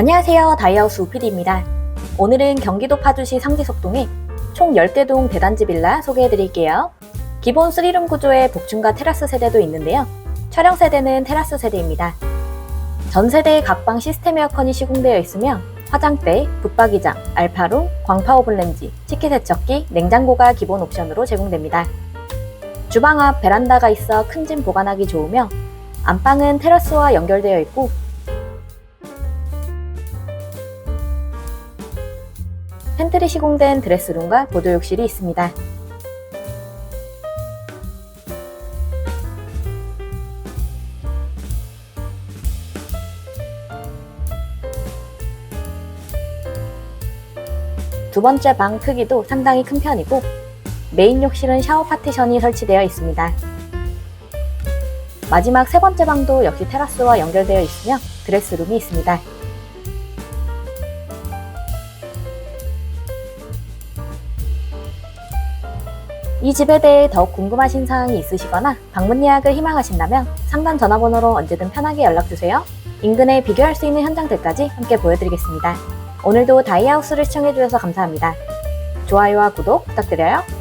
안녕하세요. 다이하우스 우피디입니다. 오늘은 경기도 파주시 상지석동에 총 10개 동 대단지 빌라 소개해 드릴게요. 기본 3룸 구조의 복층과 테라스 세대도 있는데요. 촬영 세대는 테라스 세대입니다. 전 세대에 각방 시스템 에어컨이 시공되어 있으며 화장대, 붙박이장, 알파룸, 광파 오븐렌지, 식기 세척기, 냉장고가 기본 옵션으로 제공됩니다. 주방 앞 베란다가 있어 큰 짐 보관하기 좋으며 안방은 테라스와 연결되어 있고 팬트리 시공된 드레스룸과 보조욕실이 있습니다. 두 번째 방 크기도 상당히 큰 편이고 메인 욕실은 샤워 파티션이 설치되어 있습니다. 마지막 세 번째 방도 역시 테라스와 연결되어 있으며 드레스룸이 있습니다. 이 집에 대해 더욱 궁금하신 사항이 있으시거나 방문 예약을 희망하신다면 상단 전화번호로 언제든 편하게 연락주세요. 인근에 비교할 수 있는 현장들까지 함께 보여드리겠습니다. 오늘도 다이하우스를 시청해주셔서 감사합니다. 좋아요와 구독 부탁드려요.